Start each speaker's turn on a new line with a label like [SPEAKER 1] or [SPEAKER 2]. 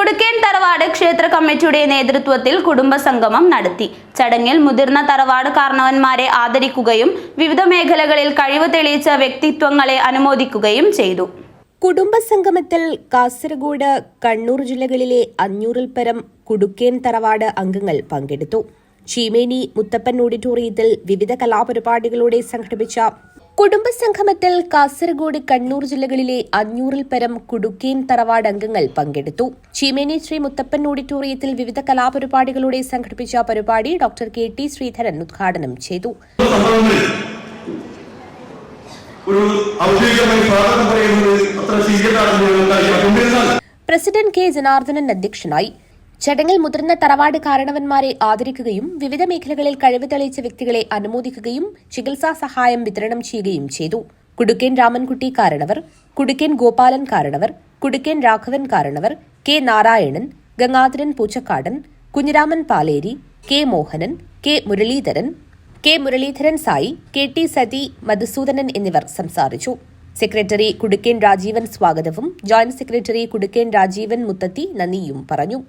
[SPEAKER 1] കുടുക്കേൻ തറവാട് ക്ഷേത്ര കമ്മിറ്റിയുടെ നേതൃത്വത്തിൽ കുടുംബസംഗമം നടത്തി. ചടങ്ങിൽ മുതിർന്ന തറവാട് കാരണവന്മാരെ ആദരിക്കുകയും വിവിധ മേഖലകളിൽ കഴിവ് തെളിയിച്ച വ്യക്തിത്വങ്ങളെ അനുമോദിക്കുകയും ചെയ്തു.
[SPEAKER 2] കുടുംബസംഗമത്തിൽ കാസർഗോഡ് കണ്ണൂർ ജില്ലകളിലെ അഞ്ഞൂറിൽ പരം കുടുക്കേൻ തറവാട് അംഗങ്ങൾ പങ്കെടുത്തു. ചീമേനി മുത്തപ്പൻ ഓഡിറ്റോറിയത്തിൽ വിവിധ കലാപരിപാടികളോടെ സംഘടിപ്പിച്ച കുടുംബസംഗമത്തിൽ കാസർഗോഡ് കണ്ണൂർ ജില്ലകളിലെ അഞ്ഞൂറിൽ പരം കുടുക്കേൻ തറവാട് അംഗങ്ങൾ പങ്കെടുത്തു. ചീമേനി ശ്രീ മുത്തപ്പൻ ഓഡിറ്റോറിയത്തിൽ വിവിധ കലാപരിപാടികളുടെ സംഘടിപ്പിച്ച പരിപാടി ഡോക്ടർ കെ ടി ശ്രീധരൻ ഉദ്ഘാടനം ചെയ്തു. പ്രസിഡന്റ് കെ ജനാർദ്ദനൻ അധ്യക്ഷനായി. ചടങ്ങിൽ മുതിർന്ന തറവാട് കാരണവന്മാരെ ആദരിക്കുകയും വിവിധ മേഖലകളിൽ കഴിവ് തെളിയിച്ച വ്യക്തികളെ അനുമോദിക്കുകയും ചികിത്സാ സഹായം വിതരണം ചെയ്യുകയും ചെയ്തു. കുടുക്കേൻ രാമൻകുട്ടി കാരണവർ കുടുക്കേൻ ഗോപാലൻ കാരണവർ കുടുക്കേൻ രാഘവൻ കാരണവർ K Narayanan Gangadharan Poochakkadan Kunhiraman Paleri K Mohanan K Muraleedharan K Muraleedharan Sai K T Sathi Madhusoodanan എന്നിവർ സംസാരിച്ചു. സെക്രട്ടറി കുടുക്കേൻ രാജീവൻ സ്വാഗതവും ജോയിന്റ് സെക്രട്ടറി കുടുക്കേൻ രാജീവൻ മുത്തത്തി നന്ദിയും പറഞ്ഞു.